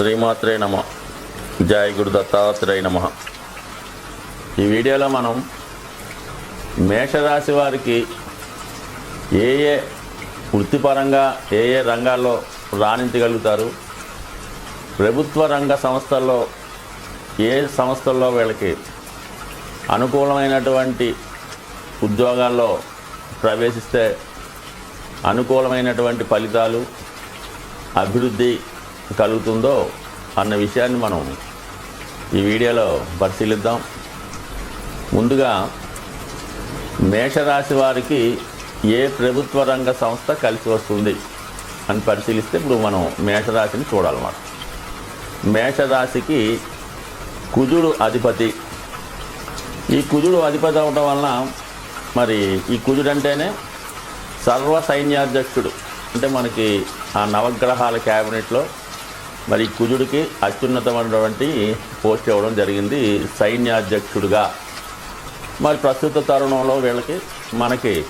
శ్రీమాత్రే నమ. జాయ్ గురు దత్తాత్రేయ నమ. ఈ వీడియోలో మనం మేషరాశి వారికి ఏ ఏ వృత్తిపరంగా ఏ ఏ రంగాల్లో రాణించగలుగుతారు ప్రభుత్వ రంగ సంస్థల్లో ఏ సంస్థల్లో వీళ్ళకి అనుకూలమైనటువంటి ఉద్యోగాల్లో ప్రవేశిస్తే అనుకూలమైనటువంటి ఫలితాలు అభివృద్ధి కలుగుతుందో అన్న విషయాన్ని మనం ఈ వీడియోలో పరిశీలిద్దాం. ముందుగా మేషరాశి వారికి ఏ ప్రభుత్వ రంగ సంస్థ కలిసి వస్తుంది అని పరిశీలిస్తే ఇప్పుడు మనం మేషరాశిని చూడాలన్నమాట. మేషరాశికి కుజుడు అధిపతి. ఈ కుజుడు అధిపతి అవటం వలన మరి ఈ కుజుడు అంటేనే సర్వ సైన్యాధ్యక్షుడు అంటే మనకి ఆ నవగ్రహాల క్యాబినెట్లో మరి కుజుడికి అత్యున్నతమైనటువంటి పోస్ట్ ఇవ్వడం జరిగింది సైన్యాధ్యక్షుడిగా. మరి ప్రస్తుత తరుణంలో వీళ్ళకి మనకి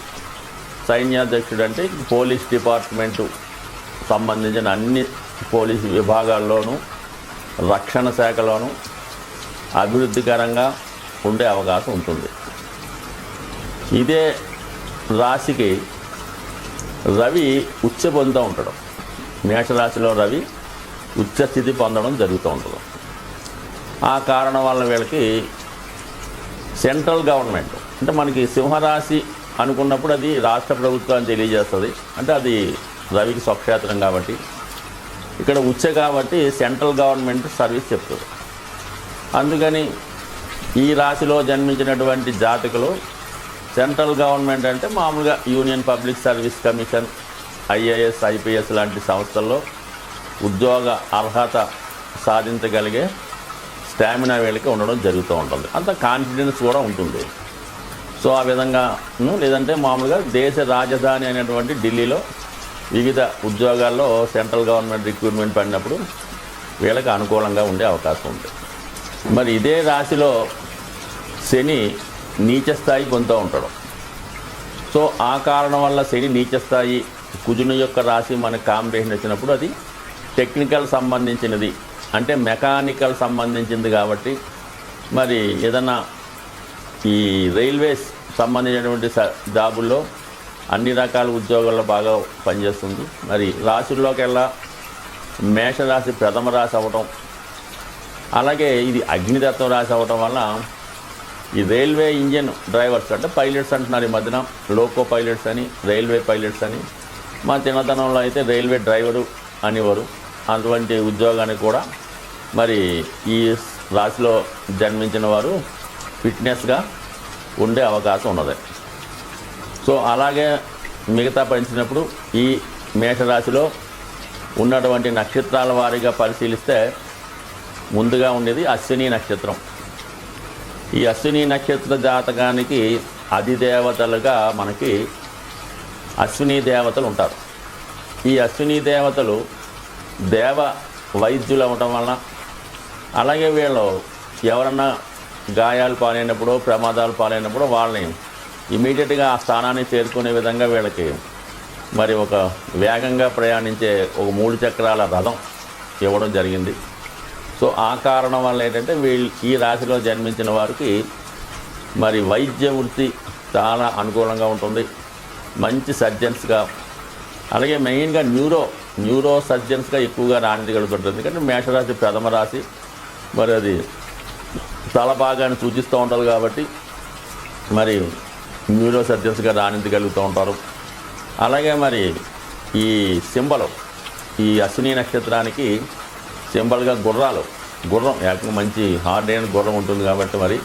సైన్యాధ్యక్షుడు అంటే పోలీస్ డిపార్ట్మెంటు సంబంధించిన అన్ని పోలీసు విభాగాల్లోనూ రక్షణ శాఖలోనూ అభివృద్ధికరంగా ఉండే అవకాశం ఉంటుంది. ఇదే రాశికి రవి ఉచ్చ పొందుతూ ఉంటాడు. మేషరాశిలో రవి ఉచ్చస్థితి పొందడం జరుగుతూ ఉంటుంది. ఆ కారణం వల్ల వీళ్ళకి సెంట్రల్ గవర్నమెంట్ అంటే మనకి సింహరాశి అనుకున్నప్పుడు అది రాష్ట్ర ప్రభుత్వాన్ని తెలియజేస్తుంది. అంటే అది రవికి స్వక్షేత్రం కాబట్టి ఇక్కడ ఉచ్చ కాబట్టి సెంట్రల్ గవర్నమెంట్ సర్వీస్ చెప్తుంది. అందుకని ఈ రాశిలో జన్మించినటువంటి జాతకులు సెంట్రల్ గవర్నమెంట్ అంటే మామూలుగా union public service commission IAS IPS లాంటి సంస్థల్లో ఉద్యోగ అర్హత సాధించగలిగే స్టామినా వీళ్ళకి ఉండడం జరుగుతూ ఉంటుంది. అంత కాన్ఫిడెన్స్ కూడా ఉంటుంది. సో ఆ విధంగా లేదంటే మామూలుగా దేశ రాజధాని అనేటువంటి ఢిల్లీలో వివిధ ఉద్యోగాల్లో సెంట్రల్ గవర్నమెంట్ రిక్రూట్మెంట్ పడినప్పుడు వీళ్ళకి అనుకూలంగా ఉండే అవకాశం ఉంది. మరి ఇదే రాశిలో శని నీచ స్థాయి పొందుతూ ఉంటాడు. సో ఆ కారణం వల్ల శని నీచ స్థాయి కుజుని యొక్క రాశి మనకు కాంబినేషన్ వచ్చినప్పుడు అది టెక్నికల్ సంబంధించినది. అంటే మెకానికల్ సంబంధించింది కాబట్టి మరి ఏదన్నా ఈ రైల్వేస్ సంబంధించినటువంటి జాబుల్లో అన్ని రకాల ఉద్యోగాల్లో బాగా పనిచేస్తుంది. మరి రాశుల్లోకెల్లా మేషరాశి ప్రథమ రాశి అవ్వటం అలాగే ఇది అగ్నితత్వం రాశి అవ్వటం వల్ల ఈ రైల్వే ఇంజిన్ డ్రైవర్స్ అంటే పైలట్స్ అంటున్నారు ఈ మధ్యన. లోకో పైలట్స్ అని రైల్వే పైలట్స్ అని. మా చిన్నతనంలో అయితే రైల్వే డ్రైవరు అనేవారు. అటువంటి ఉద్యోగానికి కూడా మరి ఈ రాశిలో జన్మించిన వారు ఫిట్నెస్గా ఉండే అవకాశం ఉన్నది. సో అలాగే మిగతా పరిచినప్పుడు ఈ మేషరాశిలో ఉన్నటువంటి నక్షత్రాల వారీగా పరిశీలిస్తే ముందుగా ఉండేది అశ్విని నక్షత్రం. ఈ అశ్విని నక్షత్ర జాతకానికి అధిదేవతలుగా మనకి అశ్విని దేవతలు ఉంటారు. ఈ అశ్విని దేవతలు దేవ వైద్యులు అవ్వటం వలన అలాగే వీళ్ళు ఎవరన్నా గాయాలు పాలైనప్పుడు ప్రమాదాలు పాలైనప్పుడు వాళ్ళని ఇమీడియట్గా ఆ స్థానాన్ని చేరుకునే విధంగా వీళ్ళకి మరి ఒక వేగంగా ప్రయాణించే ఒక మూడు చక్రాల రథం ఇవ్వడం జరిగింది. సో ఆ కారణం వల్ల ఏంటంటే వీళ్ళు ఈ రాశిలో జన్మించిన వారికి మరి వైద్య వృత్తి చాలా అనుకూలంగా ఉంటుంది. మంచి సర్జన్స్గా అలాగే మెయిన్గా న్యూరో న్యూరో సర్జన్స్గా ఎక్కువగా రాణించగలుగుతుంటుంది ఎందుకంటే మేషరాశి ప్రథమ రాశి. మరి అది తల భాగాన్ని సూచిస్తూ ఉంటుంది కాబట్టి మరి న్యూరో సర్జన్స్గా రాణించగలుగుతూ ఉంటారు. అలాగే మరి ఈ సింబల్ ఈ అశ్విని నక్షత్రానికి సింబల్గా గుర్రాలు. గుర్రం ఏకంగా మంచి హార్డ్ అయిన గుర్రం ఉంటుంది కాబట్టి మరి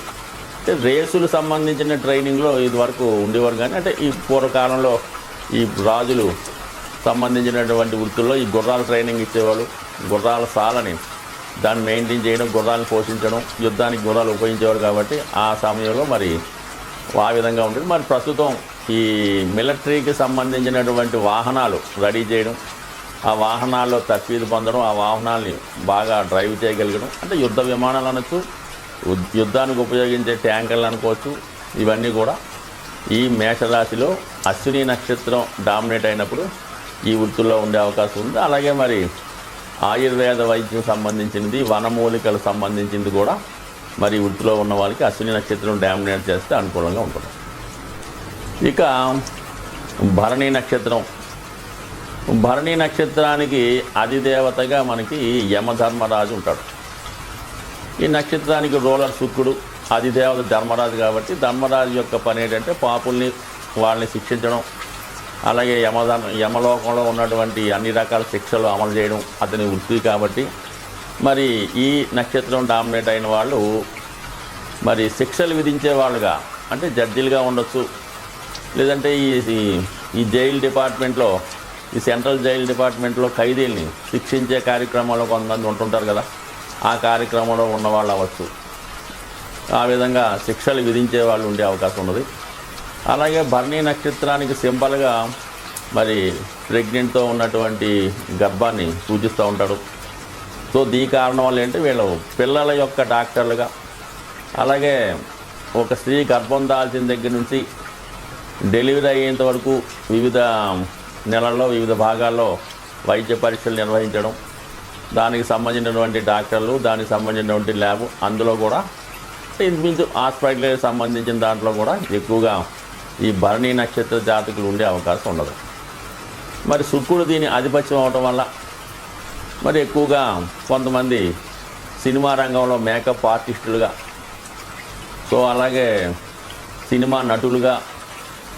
అంటే రేసులు సంబంధించిన ట్రైనింగ్లో ఇది వరకు ఉండేవారు కానీ అంటే ఈ పూర్వకాలంలో ఈ రాజులు సంబంధించినటువంటి వృత్తుల్లో ఈ గుర్రాల ట్రైనింగ్ ఇచ్చేవాళ్ళు గుర్రాల సాలని దాన్ని మెయింటైన్ చేయడం గుర్రాలను పోషించడం యుద్ధానికి గుర్రాలు ఉపయోగించేవారు కాబట్టి ఆ సమయంలో మరి ఆ విధంగా ఉంటుంది మరి ప్రస్తుతం ఈ మిలిటరీకి సంబంధించినటువంటి వాహనాలు రెడీ చేయడం ఆ వాహనాల్లో తప్పీదు పొందడం ఆ వాహనాల్ని బాగా డ్రైవ్ చేయగలగడం అంటే యుద్ధ విమానాలు అనొచ్చు యుద్ధానికి ఉపయోగించే ట్యాంకర్లు అనుకోవచ్చు ఇవన్నీ కూడా ఈ మేషరాశిలో అశ్విని నక్షత్రం డామినేట్ అయినప్పుడు ఈ వృత్తుల్లో ఉండే అవకాశం ఉంది. అలాగే మరి ఆయుర్వేద వైద్యం సంబంధించినది వనమూలికలకు సంబంధించింది కూడా మరి వృత్తిలో ఉన్న వాళ్ళకి అశ్విని నక్షత్రం డామినేట్ చేస్తే అనుకూలంగా ఉంటుంది. ఇక భరణి నక్షత్రం. భరణి నక్షత్రానికి అధిదేవతగా మనకి యమధర్మరాజు ఉంటాడు. ఈ నక్షత్రానికి రోలర్ శుక్రుడు అధిదేవత ధర్మరాజు కాబట్టి ధర్మరాజు యొక్క పని ఏంటంటే పాపుల్ని వాళ్ళని శిక్షించడం అలాగే యమధర్మ యమలోకంలో ఉన్నటువంటి అన్ని రకాల శిక్షలు అమలు చేయడం అతని వృత్తి కాబట్టి. మరి ఈ నక్షత్రం డామినేట్ అయిన వాళ్ళు మరి శిక్షలు విధించే వాళ్ళుగా అంటే జడ్జీలుగా ఉండొచ్చు. లేదంటే ఈ ఈ- జైలు డిపార్ట్మెంట్లో ఈ సెంట్రల్ జైలు డిపార్ట్మెంట్లో ఖైదీల్ని శిక్షించే కార్యక్రమాల్లో కొంతమంది ఉంటుంటారు కదా ఆ కార్యక్రమంలో ఉన్న వాళ్ళు అవ్వచ్చు. ఆ విధంగా శిక్షలు విధించే వాళ్ళు ఉండే అవకాశం ఉన్నది. అలాగే భరణి నక్షత్రానికి సింబల్గా మరి ప్రెగ్నెంట్తో ఉన్నటువంటి గర్భాన్ని సూచిస్తూ ఉంటాడు. సో దీ కారణం వల్ల ఏంటి? వీళ్ళు పిల్లల యొక్క డాక్టర్లుగా అలాగే ఒక స్త్రీ గర్భం దాల్చిన దగ్గర నుంచి డెలివరీ అయ్యేంత వరకు వివిధ నెలల్లో వివిధ భాగాల్లో వైద్య పరీక్షలు నిర్వహించడం దానికి సంబంధించినటువంటి డాక్టర్లు దానికి సంబంధించినటువంటి ల్యాబ్ అందులో కూడా ఇంచుమించు హాస్పిటల్కి సంబంధించిన దాంట్లో కూడా ఎక్కువగా ఈ భరణి నక్షత్ర జాతకులు ఉండే అవకాశం ఉండదు. మరి శుక్రుడు దీని ఆధిపత్యం అవటం వల్ల మరి ఎక్కువగా కొంతమంది సినిమా రంగంలో మేకప్ ఆర్టిస్టులుగా సో అలాగే సినిమా నటులుగా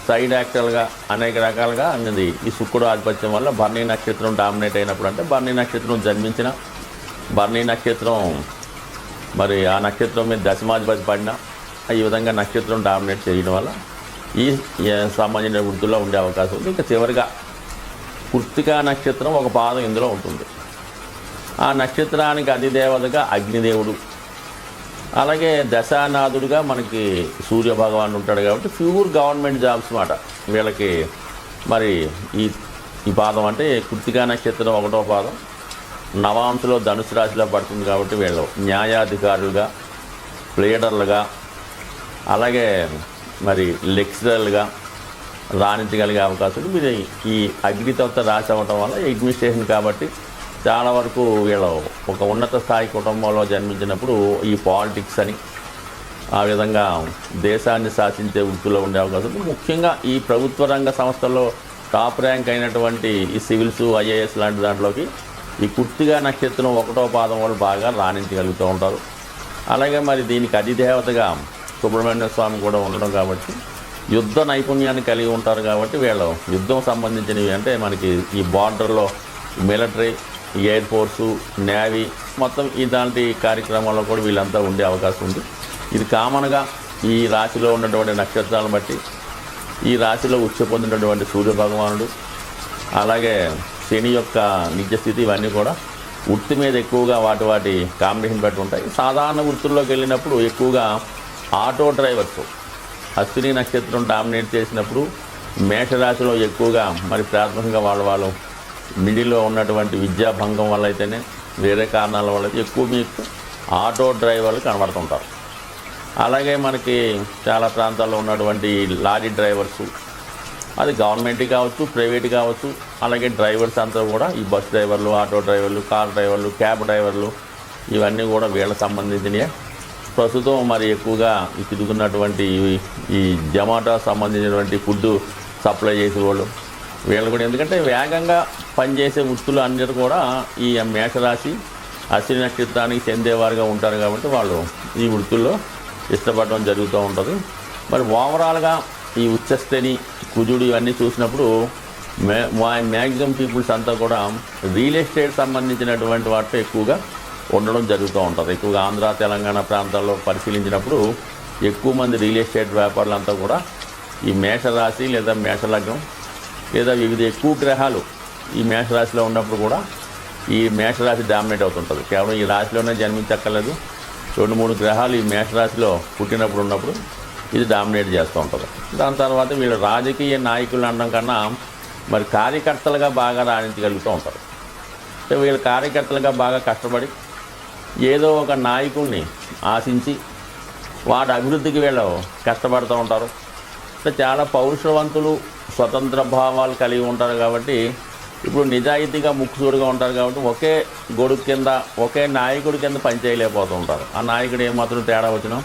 సైడ్ యాక్టర్లుగా అనేక రకాలుగా అన్నది ఈ శుక్రుడు ఆధిపత్యం వల్ల భరణి నక్షత్రం డామినేట్ అయినప్పుడు అంటే భరణి నక్షత్రం జన్మించిన భరణి నక్షత్రం మరి ఆ నక్షత్రం మీద దశమాధిపతి పడిన ఈ విధంగా నక్షత్రం డామినేట్ చేయడం వల్ల ఈ సామాన్య వృద్ధుల్లో ఉండే అవకాశం ఉంది. ఇంకా చివరిగా కృత్తికా నక్షత్రం ఒక పాదం ఇందులో ఉంటుంది. ఆ నక్షత్రానికి అధిదేవతగా అగ్నిదేవుడు అలాగే దశానాథుడుగా మనకి సూర్య భగవాన్ ఉంటాడు కాబట్టి ప్యూర్ గవర్నమెంట్ జాబ్స్ మాట. వీళ్ళకి మరి ఈ ఈ పాదం అంటే కృతికా నక్షత్రం ఒకటో పాదం. నవాంశలో ధనుసు రాశిలో పడుతుంది కాబట్టి వీళ్ళు న్యాయాధికారులుగా ప్లేడర్లుగా అలాగే మరి లెక్చరర్లుగా రాణించగలిగే అవకాశం మీరు ఈ అగ్నితత్వ రాసి అవ్వటం వల్ల అడ్మినిస్ట్రేషన్ కాబట్టి చాలా వరకు వీళ్ళు ఒక ఉన్నత స్థాయి కుటుంబంలో జన్మించినప్పుడు ఈ పాలిటిక్స్ అని ఆ విధంగా దేశాన్ని శాసించే వృత్తిలో ఉండే అవకాశం ముఖ్యంగా ఈ ప్రభుత్వ రంగ సంస్థల్లో టాప్ ర్యాంక్ అయినటువంటి ఈ సివిల్స్ ఐఏఎస్ లాంటి దాంట్లోకి ఈ కుర్తిగా నక్షత్రం ఒకటో పాదం వాళ్ళు బాగా రాణించగలుగుతూ ఉంటారు. అలాగే మరి దీనికి అధిదేవతగా సుబ్రహ్మణ్య స్వామి కూడా ఉండడం కాబట్టి యుద్ధ నైపుణ్యాన్ని కలిగి ఉంటారు కాబట్టి వీళ్ళు యుద్ధం సంబంధించినవి అంటే మనకి ఈ బార్డర్లో మిలిటరీ ఎయిర్ ఫోర్సు నేవీ మొత్తం ఇలాంటి కార్యక్రమాల్లో కూడా వీళ్ళంతా ఉండే అవకాశం ఉంది. ఇది కామన్గా ఈ రాశిలో ఉన్నటువంటి నక్షత్రాలను బట్టి ఈ రాశిలో ఉచ్చ పొందినటువంటి సూర్య భగవానుడు అలాగే శని యొక్క నిత్యస్థితి ఇవన్నీ కూడా వృత్తి మీద ఎక్కువగా వాటి వాటి కాంబినేషన్ బట్టి ఉంటాయి. సాధారణ వృత్తుల్లోకి వెళ్ళినప్పుడు ఎక్కువగా ఆటో డ్రైవర్స్. అశ్విని నక్షత్రం డామినేట్ చేసినప్పుడు మేషరాశిలో ఎక్కువగా మరి ప్రాథమికంగా వాళ్ళ వాళ్ళు మిడిల్లో ఉన్నటువంటి విద్యా భంగం వల్ల అయితేనే వేరే కారణాల వల్ల ఎక్కువ మీకు ఆటో డ్రైవర్లు కనబడుతుంటారు. అలాగే మనకి చాలా ప్రాంతాల్లో ఉన్నటువంటి లారీ డ్రైవర్సు అది గవర్నమెంట్ కావచ్చు ప్రైవేట్ కావచ్చు అలాగే డ్రైవర్స్ అంతా కూడా ఈ బస్ డ్రైవర్లు ఆటో డ్రైవర్లు కార్ డ్రైవర్లు క్యాబ్ డ్రైవర్లు ఇవన్నీ కూడా వీళ్ళకి సంబంధించినవి ప్రస్తుతం మరి ఎక్కువగా ఈ తిరుగుతున్నటువంటి ఈ- జమాటో సంబంధించినటువంటి ఫుడ్ సప్లై చేసే వాళ్ళు వీళ్ళు కూడా. ఎందుకంటే వేగంగా పనిచేసే వృత్తులు అందరూ కూడా ఈ మేషరాశి అశ్విని నక్షత్రానికి చెందేవారుగా ఉంటారు కాబట్టి వాళ్ళు ఈ వృత్తుల్లో ఇష్టపడడం జరుగుతూ ఉంటుంది. మరి ఓవరాల్గా ఈ ఉచ్చస్థని కుజుడు ఇవన్నీ చూసినప్పుడు మే మ్యాక్సిమం పీపుల్స్ అంతా కూడా రియల్ ఎస్టేట్ సంబంధించినటువంటి వాటితో ఎక్కువగా ఉండడం జరుగుతూ ఉంటుంది. ఎక్కువగా ఆంధ్ర తెలంగాణ ప్రాంతాల్లో పరిశీలించినప్పుడు ఎక్కువ మంది రియల్ ఎస్టేట్ వ్యాపారులంతా కూడా ఈ మేషరాశి లేదా మేషలగ్నం లేదా వివిధ ఎక్కువ గ్రహాలు ఈ మేషరాశిలో ఉన్నప్పుడు కూడా ఈ మేషరాశి డామినేట్ అవుతుంటుంది. కేవలం ఈ రాశిలోనే జన్మించక్కర్లేదు. రెండు మూడు గ్రహాలు ఈ మేషరాశిలో పుట్టినప్పుడు ఉన్నప్పుడు ఇది డామినేట్ చేస్తూ ఉంటుంది. దాని తర్వాత వీళ్ళు రాజకీయ నాయకులు అనడం కన్నా మరి కార్యకర్తలుగా బాగా రాణించగలుగుతూ ఉంటారు. వీళ్ళు కార్యకర్తలుగా బాగా కష్టపడి ఏదో ఒక నాయకుడిని ఆశించి వాటి అభివృద్ధికి వీళ్ళు కష్టపడుతూ ఉంటారు. చాలా పౌరుషవంతులు స్వతంత్ర భావాలు కలిగి ఉంటారు కాబట్టి ఇప్పుడు నిజాయితీగా ముక్కుసూరుగా ఉంటారు కాబట్టి ఒకే గొడుగు కింద ఒకే నాయకుడి కింద పనిచేయలేకపోతూ ఉంటారు. ఆ నాయకుడు ఏమాత్రం తేడా వచ్చినా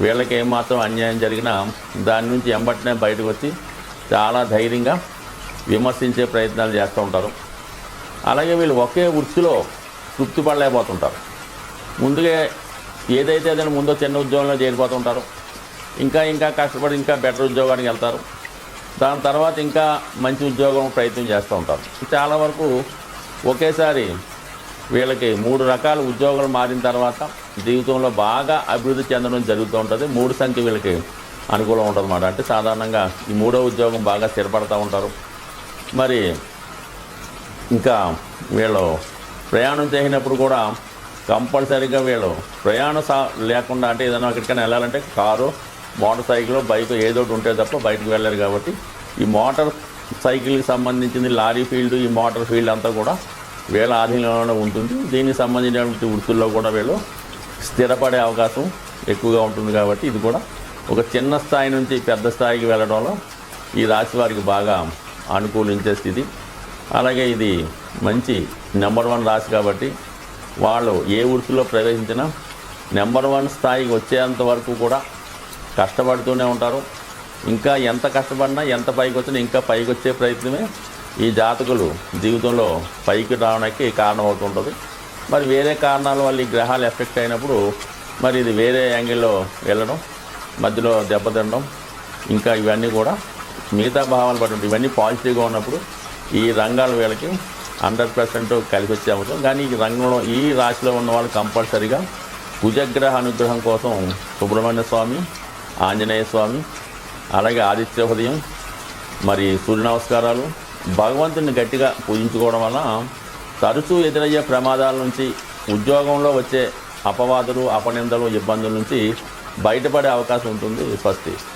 వీళ్ళకి ఏమాత్రం అన్యాయం జరిగినా దాని నుంచి ఎంబటినే బయటకు వచ్చి చాలా ధైర్యంగా విమర్శించే ప్రయత్నాలు చేస్తూ ఉంటారు. అలాగే వీళ్ళు ఒకే వృత్తిలో తృప్తి పడలేకపోతుంటారు ముందుగా ఏదైతే ఏదైనా ముందో చిన్న ఉద్యోగంలో చేరిపోతుంటారు. ఇంకా ఇంకా కష్టపడి ఇంకా బెటర్ ఉద్యోగానికి వెళ్తారు. దాని తర్వాత ఇంకా మంచి ఉద్యోగం ప్రయత్నం చేస్తూ ఉంటారు. చాలా వరకు ఒకేసారి వీళ్ళకి మూడు రకాల ఉద్యోగాలు మారిన తర్వాత జీవితంలో బాగా అభివృద్ధి చెందడం జరుగుతూ ఉంటుంది. మూడు సంఖ్య వీళ్ళకి అనుకూలం ఉంటుంది అన్నమాట అంటే సాధారణంగా ఈ మూడో ఉద్యోగం బాగా స్థిరపడుతూ ఉంటారు. మరి ఇంకా వీళ్ళు ప్రయాణం చేసినప్పుడు కూడా కంపల్సరీగా వీళ్ళు. ప్రయాణ సా లేకుండా అంటే ఏదైనా ఎక్కడికైనా వెళ్ళాలంటే కారు మోటార్ సైకిల్ బైక్ ఏదో ఒకటి ఉంటే తప్ప బయటకు వెళ్ళారు కాబట్టి ఈ మోటార్ సైకిల్కి సంబంధించింది లారీ ఫీల్డ్ ఈ మోటార్ ఫీల్డ్ అంతా కూడా వీళ్ళ ఆధీనంలోనే ఉంటుంది. దీనికి సంబంధించినటువంటి వృత్తుల్లో కూడా వీళ్ళు స్థిరపడే అవకాశం ఎక్కువగా ఉంటుంది కాబట్టి ఇది కూడా ఒక చిన్న స్థాయి నుంచి పెద్ద స్థాయికి వెళ్ళడంలో ఈ రాశి వారికి బాగా అనుకూలించే స్థితి. అలాగే ఇది మంచి నెంబర్ వన్ రాశి కాబట్టి వాళ్ళు ఏ వృత్తిలో ప్రవేశించినా నెంబర్ వన్ స్థాయికి వచ్చేంత వరకు కూడా కష్టపడుతూనే ఉంటారు. ఇంకా ఎంత కష్టపడినా ఎంత పైకి వచ్చినా ఇంకా పైకి వచ్చే ప్రయత్నమే ఈ జాతకులు జీవితంలో పైకి రావడానికి కారణం అవుతుంటుంది మరి వేరే కారణాల వల్ల ఈ గ్రహాలు ఎఫెక్ట్ అయినప్పుడు మరి ఇది వేరే యాంగిల్లో వెళ్ళడం మధ్యలో దెబ్బతినడం ఇంకా ఇవన్నీ కూడా మిగతా భావాలు పడి ఇవన్నీ పాజిటివ్గా ఉన్నప్పుడు ఈ రంగాలు వీళ్ళకి హండ్రెడ్ పర్సెంట్ కలిసి వచ్చే అవసరం. కానీ ఈ రంగంలో ఈ రాశిలో ఉన్న వాళ్ళు కంపల్సరిగా కుజగ్రహ అనుగ్రహం కోసం సుబ్రహ్మణ్య స్వామి ఆంజనేయ స్వామి అలాగే ఆదిత్య హృదయం మరి సూర్య నమస్కారాలు భగవంతుని గట్టిగా పూజించుకోవడం వల్ల తరచూ ఎదురయ్యే ప్రమాదాల నుంచి ఉద్యోగంలో వచ్చే అపవాదులు అపనిందలు ఇబ్బందుల నుంచి బయటపడే అవకాశం ఉంటుంది స్వస్తి.